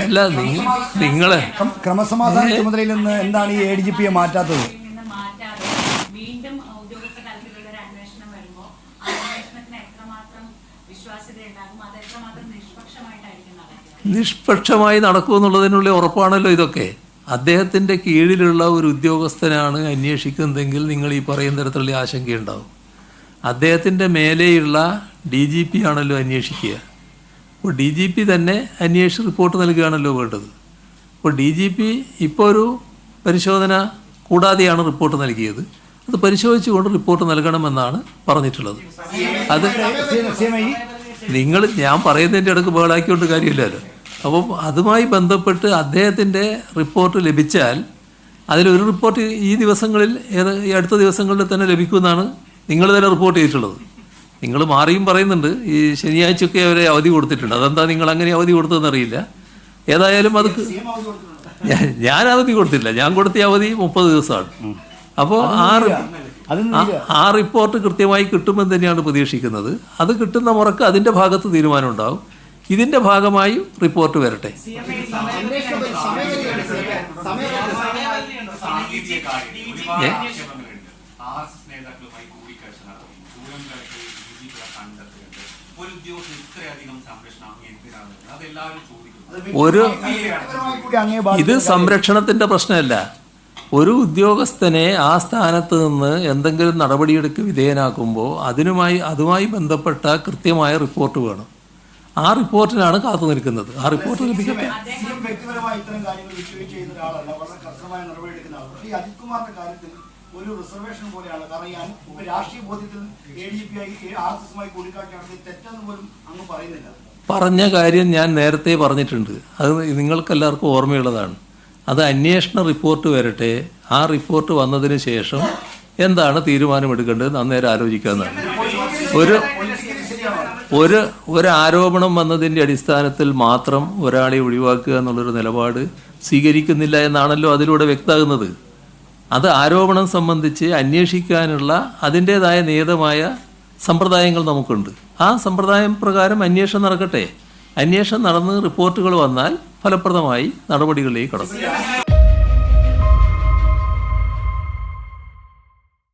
അല്ല നിങ്ങൾ ക്രമ- ക്രമസമാധാന ചുമതലയിൽ നിന്ന് എന്താണ് ഈ എ ഡി ജി പിയെ മാറ്റാത്തത്? നിഷ്പക്ഷമായി നടക്കുമെന്നുള്ളതിനുള്ള ഉറപ്പാണല്ലോ ഇതൊക്കെ. അദ്ദേഹത്തിന്റെ കീഴിലുള്ള ഒരു ഉദ്യോഗസ്ഥനാണ് അന്വേഷിക്കുന്നതെങ്കിൽ നിങ്ങൾ ഈ പറയുന്ന തരത്തിലുള്ള ആശങ്കയുണ്ടാവും അദ്ദേഹത്തിന്റെ മേലെയുള്ള ഡി ജി പി ആണല്ലോ അന്വേഷിക്കുക. അപ്പോൾ ഡി ജി പി തന്നെ അന്വേഷിച്ച് റിപ്പോർട്ട് നൽകുകയാണല്ലോ വേണ്ടത്. അപ്പോൾ ഡി ജി പി ഇപ്പോൾ ഒരു പരിശോധന കൂടാതെയാണ് റിപ്പോർട്ട് നൽകിയത്. അത് പരിശോധിച്ചുകൊണ്ട് റിപ്പോർട്ട് നൽകണമെന്നാണ് പറഞ്ഞിട്ടുള്ളത്. അത് നിങ്ങൾ ഞാൻ പറയുന്നതിന്റെ ഇടയ്ക്ക് ബഹളാക്കിക്കൊണ്ട് കാര്യമില്ലല്ലോ. അപ്പം അതുമായി ബന്ധപ്പെട്ട് അദ്ദേഹത്തിന്റെ റിപ്പോർട്ട് ലഭിച്ചാൽ അതിലൊരു റിപ്പോർട്ട് ഈ ദിവസങ്ങളിൽ ഏത് ഈ അടുത്ത ദിവസങ്ങളിൽ തന്നെ ലഭിക്കുമെന്നാണ് നിങ്ങൾ തന്നെ റിപ്പോർട്ട് ചെയ്തിട്ടുള്ളത്. നിങ്ങൾ മാറിയും പറയുന്നുണ്ട്. ഈ ശനിയാഴ്ചയൊക്കെ അവരെ അവധി കൊടുത്തിട്ടുണ്ട്. അതെന്താ നിങ്ങൾ അങ്ങനെ അവധി കൊടുത്തതെന്ന് അറിയില്ല. ഏതായാലും അത് ഞാൻ ഞാൻ അവധി കൊടുത്തില്ല. ഞാൻ കൊടുത്ത അവധി മുപ്പത് ദിവസമാണ്. അപ്പോൾ ആറ് റി- ആ- റിപ്പോർട്ട് കൃത്യമായി കിട്ടുമെന്ന് തന്നെയാണ് പ്രതീക്ഷിക്കുന്നത്. അത് കിട്ടുന്ന മുറക്ക് അതിന്റെ ഭാഗത്ത് തീരുമാനം ഉണ്ടാവും ഇതിന്റെ ഭാഗമായി റിപ്പോർട്ട് വരട്ടെ. സാങ്കേതിക കാര്യം ഒരുപാട് ആക്ഷേപങ്ങളുണ്ട് ആർ നേതാക്കളുമായി കൂടിക്കാഴ്ച നടത്തി ദൂരം കലക്കി രീതികളെ കണ്ടെത്തുന്നുണ്ട് ഒരു ഉദ്യോഗസ്ഥൻ ഇത്രയധികം സംരക്ഷണം എന്തിനാണ് അതെല്ലാവരും ചോദിക്കുന്നു ഒരു ഇത് സംരക്ഷണത്തിന്റെ പ്രശ്നമല്ല. ഒരു ഉദ്യോഗസ്ഥനെ ആ സ്ഥാനത്ത് നിന്ന് എന്തെങ്കിലും നടപടിയെടുക്ക് വിധേയനാക്കുമ്പോൾ അതിനുമായി അതുമായി ബന്ധപ്പെട്ട കൃത്യമായ റിപ്പോർട്ട് വേണം. ആ റിപ്പോർട്ടിനാണ് കാത്തു നിൽക്കുന്നത്. ആ റിപ്പോർട്ട് ലഭിക്കട്ടെ? വ്യക്തിപരമായി ഇത്തരം കാര്യങ്ങൾ വിട്ടുവീഴ്ച ചെയ്യുന്ന ഒരാളല്ല. വളരെ കർശനമായ നടപടിയെടുക്കുന്ന ആളാണ്. പക്ഷേ അജിത് കുമാറിന്റെ കാര്യത്തിൽ ഒരു റിസർവേഷൻ പോലെയാണ്. കാരണം ഞാൻ രാഷ്ട്രീയ ബോധ്യത്തിൽ എ ഡി പി ആയി ആർ എസ് എസുമായി കൂടിക്കാഴ്ച തെറ്റെന്ന് പോലും അങ്ങ് പറയുന്നില്ല. പറഞ്ഞ കാര്യം ഞാൻ നേരത്തെ പറഞ്ഞിട്ടുണ്ട്. അത് നിങ്ങൾക്കെല്ലാവർക്കും ഓർമ്മയുള്ളതാണ്. അത് അന്വേഷണ റിപ്പോർട്ട് വരട്ടെ. ആ റിപ്പോർട്ട് വന്നതിന് ശേഷം എന്താണ് തീരുമാനമെടുക്കേണ്ടത് അന്നേരം ആലോചിക്കാമെന്നാണ് ഒരു ഒരു ഒരു ആരോപണം വന്നതിന്റെ അടിസ്ഥാനത്തിൽ മാത്രം ഒരാളെ ഒഴിവാക്കുക എന്നുള്ളൊരു നിലപാട് സ്വീകരിക്കുന്നില്ല എന്നാണല്ലോ അതിലൂടെ വ്യക്തമാകുന്നത്. അത് ആരോപണം സംബന്ധിച്ച് അന്വേഷിക്കാനുള്ള അതിന്റേതായ നിയതമായ സമ്പ്രദായങ്ങൾ നമുക്കുണ്ട്. ആ സമ്പ്രദായം പ്രകാരം അന്വേഷണം നടക്കട്ടെ. അന്വേഷണം നടന്ന് റിപ്പോർട്ടുകൾ വന്നാൽ ഫലപ്രദമായി നടപടികളിലേക്ക് കടക്കും.